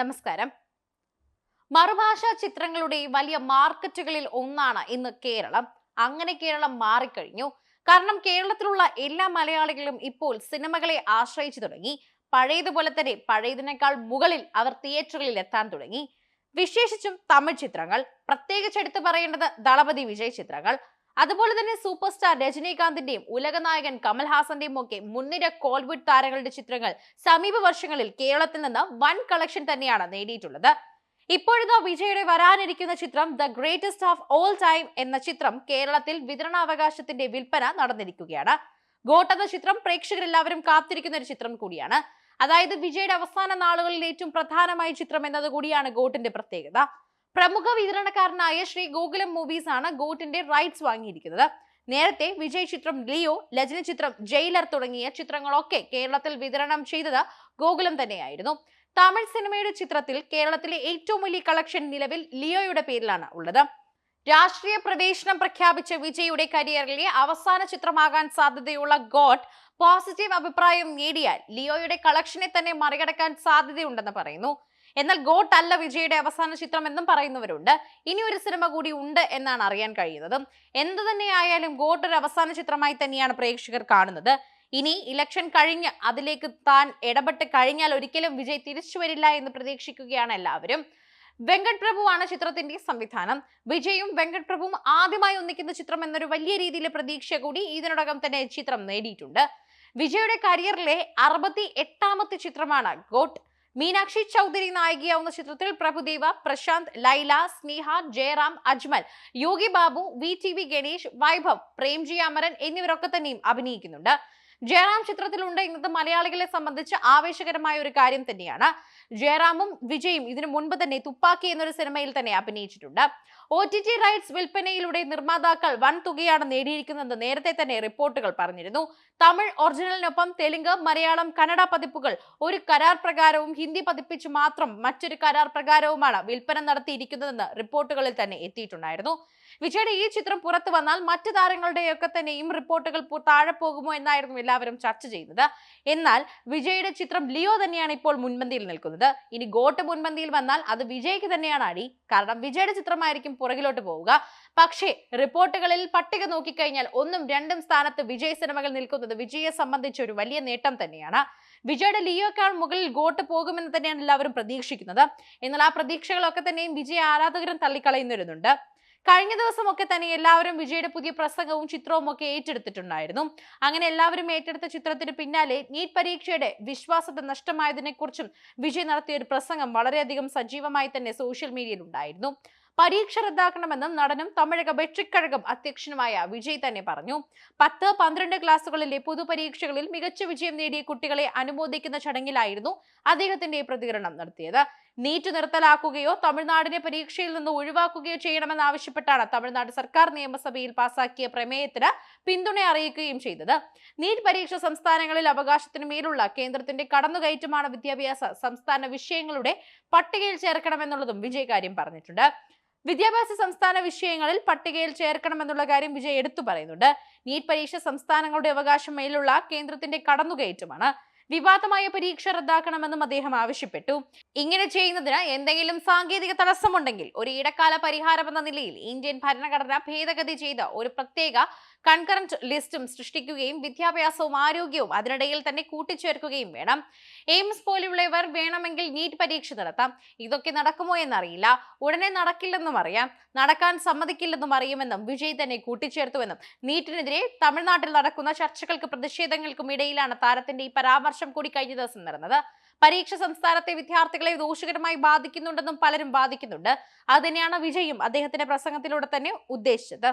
നമസ്കാരം. മറുഭാഷാ ചിത്രങ്ങളുടെ വലിയ മാർക്കറ്റുകളിൽ ഒന്നാണ് ഇന്ന് കേരളം. അങ്ങനെ കേരളം മാറിക്കഴിഞ്ഞു. കാരണം കേരളത്തിലുള്ള എല്ലാ മലയാളികളും ഇപ്പോൾ സിനിമകളെ ആശ്രയിച്ചു തുടങ്ങി. പഴയതുപോലെ തന്നെ പഴയതിനേക്കാൾ മുകളിൽ അവർ തിയേറ്ററുകളിൽ എത്താൻ തുടങ്ങി. വിശേഷിച്ചും തമിഴ് ചിത്രങ്ങൾ. പ്രത്യേകിച്ച് എടുത്തു പറയേണ്ടത് ദളപതി വിജയ് ചിത്രങ്ങൾ. അതുപോലെ തന്നെ സൂപ്പർ സ്റ്റാർ രജനീകാന്തിന്റെയും ഉലകനായകൻ കമൽഹാസന്റെയും ഒക്കെ മുൻനിര കോൾവുഡ് താരങ്ങളുടെ ചിത്രങ്ങൾ സമീപ വർഷങ്ങളിൽ കേരളത്തിൽ നിന്ന് വൺ കളക്ഷൻ തന്നെയാണ് നേടിയിട്ടുള്ളത്. ഇപ്പോഴത്തെ വിജയുടെ വരാനിരിക്കുന്ന ചിത്രം the greatest of all time എന്ന ചിത്രം കേരളത്തിൽ വിതരണാവകാശത്തിന്റെ വിൽപ്പന നടന്നിരിക്കുകയാണ്. ഗോട്ട് എന്ന ചിത്രം പ്രേക്ഷകരെല്ലാവരും കാത്തിരിക്കുന്ന ഒരു ചിത്രം കൂടിയാണ്. അതായത് വിജയുടെ അവസാന നാളുകളിൽ ഏറ്റവും പ്രധാനമായ ചിത്രം എന്നത് കൂടിയാണ് ഗോട്ടിന്റെ പ്രത്യേകത. പ്രമുഖ വിതരണക്കാരനായ ശ്രീ ഗോകുലം മൂവീസ് ആണ് ഗോട്ടിന്റെ റൈറ്റ്സ് വാങ്ങിയിരിക്കുന്നത്. നേരത്തെ വിജയ് ചിത്രം ലിയോ ലജന ചിത്രം ജയിലർ തുടങ്ങിയ ചിത്രങ്ങളൊക്കെ കേരളത്തിൽ വിതരണം ചെയ്തത് ഗോകുലം തന്നെയായിരുന്നു. തമിഴ് സിനിമയുടെ ചിത്രത്തിൽ കേരളത്തിലെ ഏറ്റവും വലിയ കളക്ഷൻ നിലവിൽ ലിയോയുടെ പേരിലാണ് ഉള്ളത്. രാഷ്ട്രീയ പ്രവേശനം പ്രഖ്യാപിച്ച വിജയുടെ കരിയറിലെ അവസാന ചിത്രമാകാൻ സാധ്യതയുള്ള ഗോഡ് പോസിറ്റീവ് അഭിപ്രായം നേടിയാൽ ലിയോയുടെ കളക്ഷനെ തന്നെ മറികടക്കാൻ സാധ്യതയുണ്ടെന്ന് പറയുന്നു. എന്നാൽ ഗോട്ട് അല്ല വിജയുടെ അവസാന ചിത്രം എന്നും പറയുന്നവരുണ്ട്. ഇനി ഒരു സിനിമ കൂടി ഉണ്ട് എന്നാണ് അറിയാൻ കഴിയുന്നത്. എന്തു തന്നെയായാലും ഗോട്ട് ഒരു അവസാന ചിത്രമായി തന്നെയാണ് പ്രേക്ഷകർ കാണുന്നത്. ഇനി ഇലക്ഷൻ കഴിഞ്ഞ് അതിലേക്ക് താൻ ഇടപെട്ട് കഴിഞ്ഞാൽ ഒരിക്കലും വിജയ് തിരിച്ചു വരില്ല എന്ന് പ്രതീക്ഷിക്കുകയാണ് എല്ലാവരും. വെങ്കട് പ്രഭുവാണ് ചിത്രത്തിന്റെ സംവിധാനം. വിജയും വെങ്കട് പ്രഭുവും ആദ്യമായി ഒന്നിക്കുന്ന ചിത്രം എന്നൊരു വലിയ രീതിയിലെ പ്രതീക്ഷ കൂടി ഇതിനോടകം തന്നെ ചിത്രം നേടിയിട്ടുണ്ട്. വിജയുടെ കരിയറിലെ അറുപത്തി എട്ടാമത്തെ ചിത്രമാണ് ഗോട്ട്. മീനാക്ഷി ചൗധരി നായികയാവുന്ന ചിത്രത്തിൽ Prabhudeva Prashanth Laila Sneha Jayaram Ajmal Yogi Babu V T V Ganesh Vaibhav Premji Amaran എന്നിവരൊക്കെ തന്നെയും അഭിനയിക്കുന്നുണ്ട്. ജയറാം ചിത്രത്തിലുണ്ട് എന്നത് മലയാളികളെ സംബന്ധിച്ച് ആവേശകരമായ ഒരു കാര്യം തന്നെയാണ്. ജയറാമും വിജയും ഇതിനു മുൻപ് തന്നെ തുപ്പാക്കി എന്നൊരു സിനിമയിൽ തന്നെ അഭിനയിച്ചിട്ടുണ്ട്. ഒ ടി ടി റൈറ്റ്സ് വിൽപ്പനയിലൂടെ നിർമ്മാതാക്കൾ വൻ തുകയാണ് നേടിയിരിക്കുന്നത്. നേരത്തെ തന്നെ റിപ്പോർട്ടുകൾ പറഞ്ഞിരുന്നു. തമിഴ് ഒറിജിനലിനൊപ്പം തെലുങ്ക് മലയാളം കന്നഡ പതിപ്പുകൾ ഒരു കരാർ പ്രകാരവും ഹിന്ദി പതിപ്പിച്ച് മാത്രം മറ്റൊരു കരാർ പ്രകാരവുമാണ് വിൽപ്പന നടത്തിയിരിക്കുന്നതെന്ന് റിപ്പോർട്ടുകളിൽ തന്നെ എത്തിയിട്ടുണ്ടായിരുന്നു. വിജയുടെ ഈ ചിത്രം പുറത്തു വന്നാൽ മറ്റു താരങ്ങളുടെയൊക്കെ തന്നെയും റിപ്പോർട്ടുകൾ താഴെ പോകുമോ എന്നായിരുന്നു എല്ലാവരും ചർച്ച ചെയ്യുന്നത്. എന്നാൽ വിജയുടെ ചിത്രം ലിയോ തന്നെയാണ് ഇപ്പോൾ മുൻപന്തിയിൽ നിൽക്കുന്നത്. ഇനി ഗോട്ട് മുൻപന്തിയിൽ വന്നാൽ അത് വിജയ്ക്ക് തന്നെയാണ് അടി. കാരണം വിജയുടെ ചിത്രമായിരിക്കും പുറകിലോട്ട് പോവുക. പക്ഷേ റിപ്പോർട്ടുകളിൽ പട്ടിക നോക്കിക്കഴിഞ്ഞാൽ ഒന്നും രണ്ടും സ്ഥാനത്ത് വിജയ് സിനിമകൾ നിൽക്കുന്നത് വിജയെ സംബന്ധിച്ച് ഒരു വലിയ നേട്ടം തന്നെയാണ്. വിജയുടെ ലിയോക്കാൾ മുകളിൽ ഗോട്ട് പോകുമെന്ന് തന്നെയാണ് എല്ലാവരും പ്രതീക്ഷിക്കുന്നത്. എന്നാൽ ആ പ്രതീക്ഷകളൊക്കെ തന്നെയും വിജയ ആരാധകരും തള്ളിക്കളയുന്നവരുന്നുണ്ട് കഴിഞ്ഞ ദിവസമൊക്കെ തന്നെ എല്ലാവരും വിജയുടെ പുതിയ പ്രസംഗവും ചിത്രവും ഒക്കെ ഏറ്റെടുത്തിട്ടുണ്ടായിരുന്നു. അങ്ങനെ എല്ലാവരും ഏറ്റെടുത്ത ചിത്രത്തിന് പിന്നാലെ നീറ്റ് പരീക്ഷയുടെ വിശ്വാസത നഷ്ടമായതിനെക്കുറിച്ചും വിജയ് നടത്തിയ ഒരു പ്രസംഗം വളരെയധികം സജീവമായി തന്നെ സോഷ്യൽ മീഡിയയിൽ ഉണ്ടായിരുന്നു. പരീക്ഷ റദ്ദാക്കണമെന്നും നടനും തമിഴക വെற்றிക്കഴകം അധ്യക്ഷനുമായ വിജയ് തന്നെ പറഞ്ഞു. പത്ത് പന്ത്രണ്ട് ക്ലാസ്സുകളിലെ പൊതുപരീക്ഷകളിൽ മികച്ച വിജയം നേടിയ കുട്ടികളെ അനുമോദിക്കുന്ന ചടങ്ങിലായിരുന്നു അദ്ദേഹത്തിന്റെ പ്രതികരണം നടത്തിയത്. നീറ്റ് നിർത്തലാക്കുകയോ തമിഴ്നാടിനെ പരീക്ഷയിൽ നിന്ന് ഒഴിവാക്കുകയോ ചെയ്യണമെന്നാവശ്യപ്പെട്ടാണ് തമിഴ്നാട് സർക്കാർ നിയമസഭയിൽ പാസാക്കിയ പ്രമേയത്തിന് പിന്തുണ അറിയിക്കുകയും ചെയ്തത്. നീറ്റ് പരീക്ഷ സംസ്ഥാനങ്ങളിൽ അവകാശത്തിന് മേലുള്ള കേന്ദ്രത്തിന്റെ കടന്നുകയറ്റമാണ് വിദ്യാഭ്യാസ സംസ്ഥാന വിഷയങ്ങളുടെ പട്ടികയിൽ ചേർക്കണമെന്നുള്ളതും വിജയ് കാര്യം പറഞ്ഞിട്ടുണ്ട്. വിദ്യാഭ്യാസ സംസ്ഥാന വിഷയങ്ങളിൽ പട്ടികയിൽ ചേർക്കണമെന്നുള്ള കാര്യം വിജയ് എടുത്തു പറയുന്നുണ്ട്. നീറ്റ് പരീക്ഷ സംസ്ഥാനങ്ങളുടെ അവകാശം മേലുള്ള കേന്ദ്രത്തിന്റെ കടന്നുകയറ്റമാണ് വിവാദമായ പരീക്ഷ റദ്ദാക്കണമെന്നും അദ്ദേഹം ആവശ്യപ്പെട്ടു. ഇങ്ങനെ ചെയ്യുന്നതിന് എന്തെങ്കിലും സാങ്കേതിക തടസ്സമുണ്ടെങ്കിൽ ഒരു ഇടക്കാല പരിഹാരമെന്ന നിലയിൽ ഇന്ത്യൻ ഭരണഘടന ഭേദഗതി ചെയ്ത ഒരു പ്രത്യേക കൺകറന്റ് ലിസ്റ്റും സൃഷ്ടിക്കുകയും വിദ്യാഭ്യാസവും ആരോഗ്യവും അതിനിടയിൽ തന്നെ കൂട്ടിച്ചേർക്കുകയും വേണം. എയിംസ് പോലെയുള്ളവർ വേണമെങ്കിൽ നീറ്റ് പരീക്ഷ നടത്താം. ഇതൊക്കെ നടക്കുമോ എന്നറിയില്ല. ഉടനെ നടക്കില്ലെന്നും അറിയാം. നടക്കാൻ സമ്മതിക്കില്ലെന്നും അറിയുമെന്നും വിജയ് തന്നെ കൂട്ടിച്ചേർത്തുവെന്നും നീറ്റിനെതിരെ തമിഴ്നാട്ടിൽ നടക്കുന്ന ചർച്ചകൾക്ക് പ്രതിഷേധങ്ങൾക്കും ഇടയിലാണ് താരത്തിന്റെ ഈ പരാമർശം കൂടി കഴിഞ്ഞ ദിവസം നടന്നത്. പരീക്ഷ സംസ്ഥാനത്തെ വിദ്യാർത്ഥികളെ ദോഷകരമായി ബാധിക്കുന്നുണ്ടെന്നും പലരും ബാധിക്കുന്നുണ്ട് അത് തന്നെയാണ് വിജയും അദ്ദേഹത്തിന്റെ പ്രസംഗത്തിലൂടെ തന്നെ ഉദ്ദേശിച്ചത്.